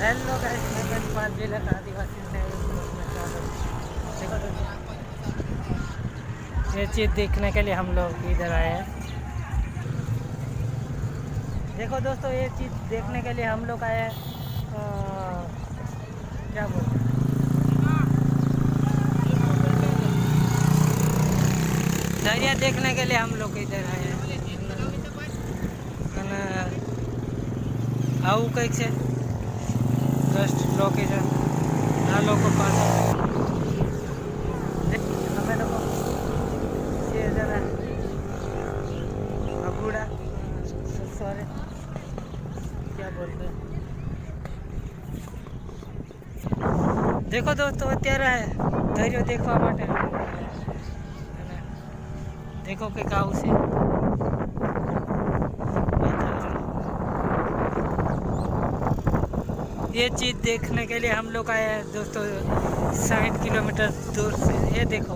Hello guys मैं गंजपाल जिला का आदिवासी ये चीज़ देखने के लिए हम लोग इधर आए हैं। देखो दोस्तों, ये चीज़ देखने के लिए हम लोग आए हैं। क्या बोल दरिया देखने के लिए हम लोग इधर आए हैं। आऊ कैसे ज़बरदस्त लोकेशन। यहाँ लोग को पास देखो दोस्तों तो अत्यारा है। धैर्य देखवा देखो के का उसे ये चीज़ देखने के लिए हम लोग आए हैं दोस्तों, साठ किलोमीटर दूर से। ये देखो।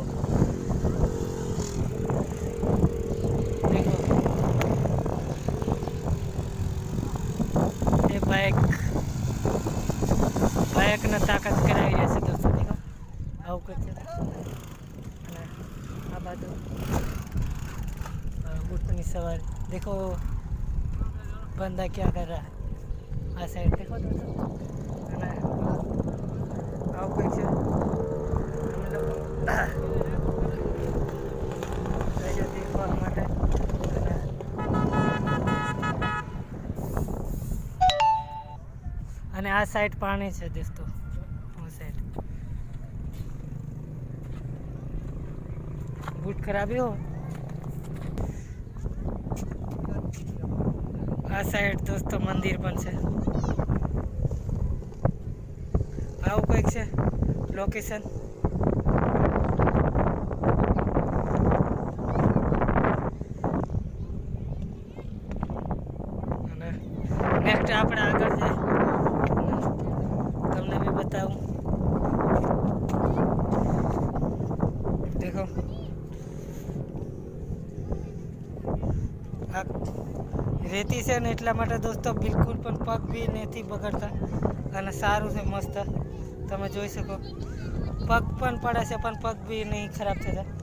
देखो। ये बाइक बाइक ने ताकत कराई जैसे दोस्तों, देखो। आओ कुछ हाँ, आबाद देखो, बंदा क्या कर रहा है। આ સાઈડ દેખો દોસ્તો અને આવું કંઈક છે? અને આ સાઈડ પાણી છે દોસ્તો સાઈડ બૂટ ખરાબી હો. આ સાઈડ દોસ્તો મંદિર પણ છે. આવું કંઈક છે. લોકેશન અને નેક્સ્ટ આપણે આગળ જઈએ તમને બી બતાવું દેખો આ રેતી છે ને એટલા માટે દોસ્તો બિલકુલ પણ પગ બી નથી બગડતા અને સારું છે, મસ્ત. તમે જોઈ શકો. પગ પણ પડે છે, પણ પગ બી નહીં ખરાબ થતા.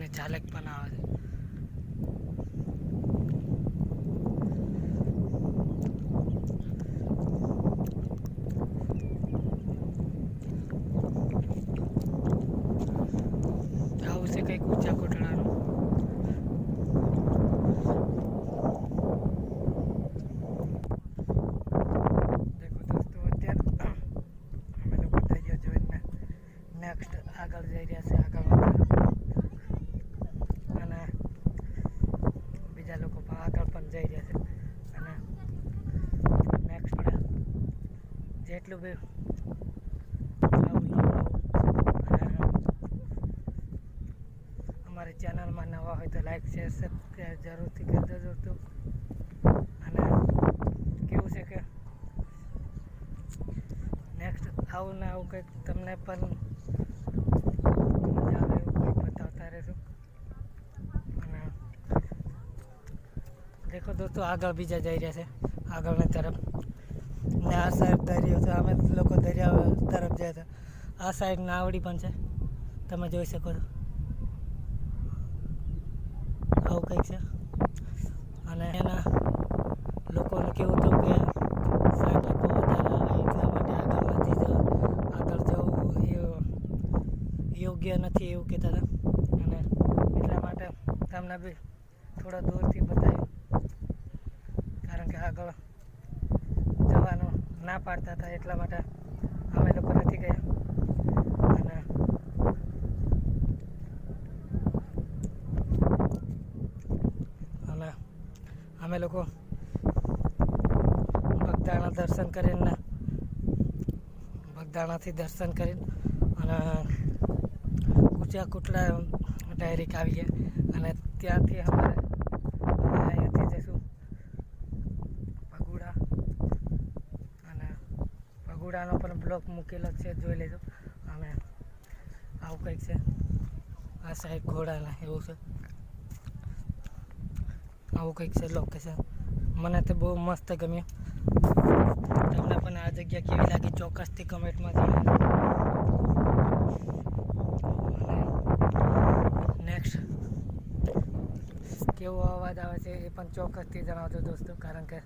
પણ ચાલક પણ આવે છે આવું છે કંઈક ઊંચા કોટડાનું દેખો દોસ્તો અત્યારે અમે લોકો દરિયો જોઈને નેક્સ્ટ આગળ જઈ રહ્યા છે આગળ અને બીજા લોકો પણ આગળ પણ જઈ રહ્યા અને નેક્સ્ટ જેટલું બી અમારી ચેનલમાં નવા હોય તો લાઈક શેર સબસ્ક્રાઈબ જરૂરથી કરી દેજો તો અને કેવું છે કે નેક્સ્ટ આવું ને આવું કંઈક તમને પણ મજા આવે એવું કંઈક બતાવતા રહેશું અને દોસ્તો આગળ બીજા જઈ રહ્યા છે, આગળની તરફ. ને આ સાઈડ દરિયો છે, અમે લોકો દરિયા તરફ જાય છે આ સાઈડ નાવડી પણ છે, તમે જોઈ શકો છો. આવું કંઈક છે. અને એના લોકોને કેવું હતું કે સાઈડ લોકો વધારે આવે એટલા માટે આગળ નથી જ આગળ જવું એ યોગ્ય નથી એવું કહેતા હતા. અને એટલા માટે તમને બી થોડા દૂરથી આગળ જવાનું ના પાડતા હતા એટલા માટે અમે લોકો નથી ગયા. અને અને અમે લોકો ભક્તાણા દર્શન કરીને ભગદાણાથી દર્શન કરીને અને કુચા કુટલા ડાયરેક્ટ આવી ગયા અને ત્યાંથી અમારે હવે અહીંયાથી જશું ભગુડા અને ભગુડાનો પણ બ્લોક મૂકેલો છે, જોઈ લેજો. અમે આવું કંઈક છે. આ સાઈડ ઘોડાના એવું છે. આવું કંઈક છે લોકેશન મને તો બહુ મસ્ત ગમ્યું. તમને પણ આ જગ્યા કેવી લાગી ચોક્કસથી કમેન્ટમાં જણાવજો. નેક્સ્ટ કેવો અવાજ આવે છે એ પણ ચોક્કસથી જણાવજો દોસ્તો, કારણ કે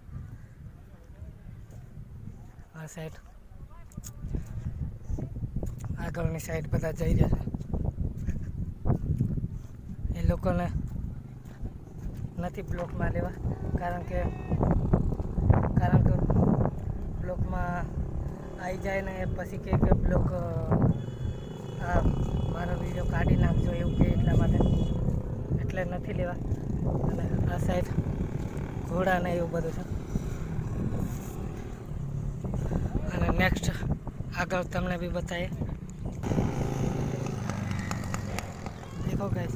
આ સાઈડ આગળની સાઈડ બધા જઈ રહ્યા છે. એ લોકોને નથી બ્લોકમાં લેવા, કારણ કે કારણ કે બ્લોકમાં આવી જાય ને પછી કે કે બ્લોક આ મારો વીડિયો કાઢી નાખજો એવું કે એટલા માટે. એટલે નથી લેવા. અને આ સાઈડ ઘોડા ને એવું બધું છે. અને નેક્સ્ટ આગળ તમને બી બતાવીએ. देखो गैस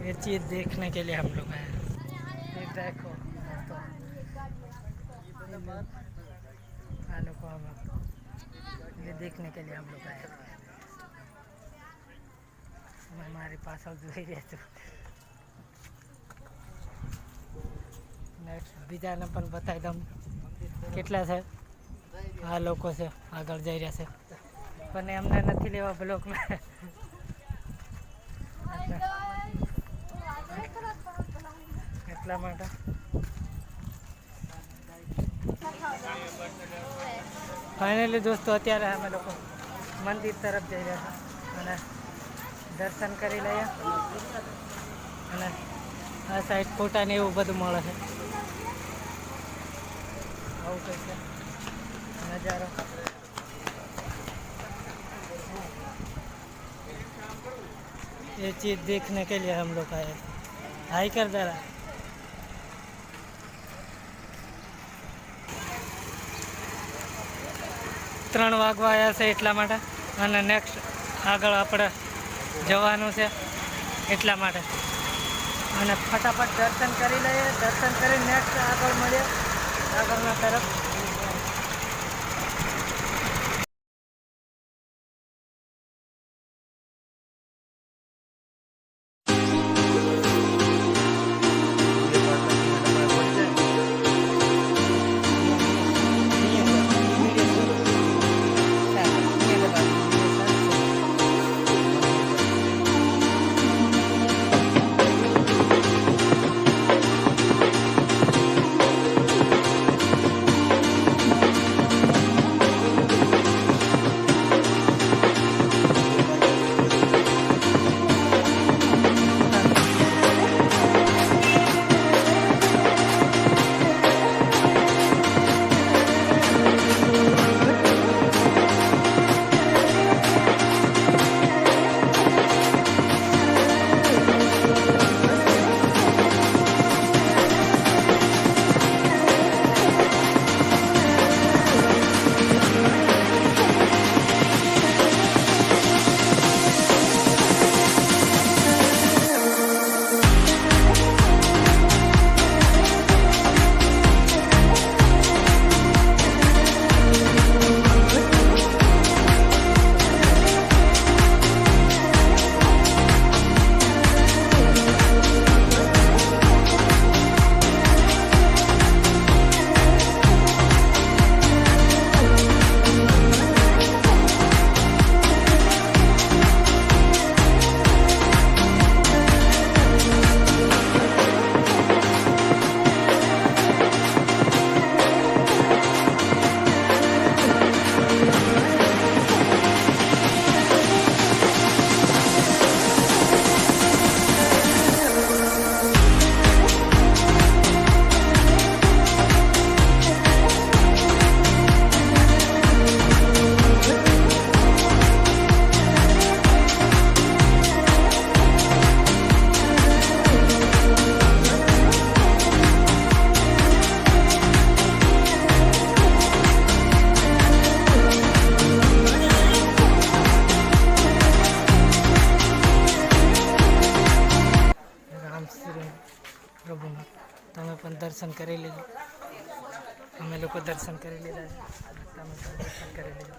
ये चीज़ देखने के लिए हम लोग आए देखो तो। को हम ये देखने के लिए हम लोग आए મારી પાછળ જોઈ રહ્યા છો નેક્સ્ટ બીજાને પણ બતાવી દઉં કેટલા છે? આ લોકો છે, આગળ જઈ રહ્યા છે. પણ એમને નથી લેવા બ્લોકમાં એટલા માટે. ફાઇનલી દોસ્તો, અત્યારે અમે લોકો મંદિર તરફ જઈ રહ્યા છે અને દર્શન કરી લઈએ અને આ સાઈડ ફોટા ને એવું બધું મળે છે આવું કંઈક છે નજારો ये चीज़ देखने के लिए हम लोग आए थे हाई कर जरा ત્રણ વાગવા આવ્યા છે એટલા માટે અને નેક્સ્ટ આગળ આપણે જવાનું છે એટલા માટે. અને ફટાફટ દર્શન કરી લઈએ. દર્શન કરી નેક્સ્ટ આગળ મળીએ. આગળના તરફ. દર્શન કરી લીધું. અમે લોકો દર્શન કરી લીધા. છે તમે દર્શન કરી લીધું.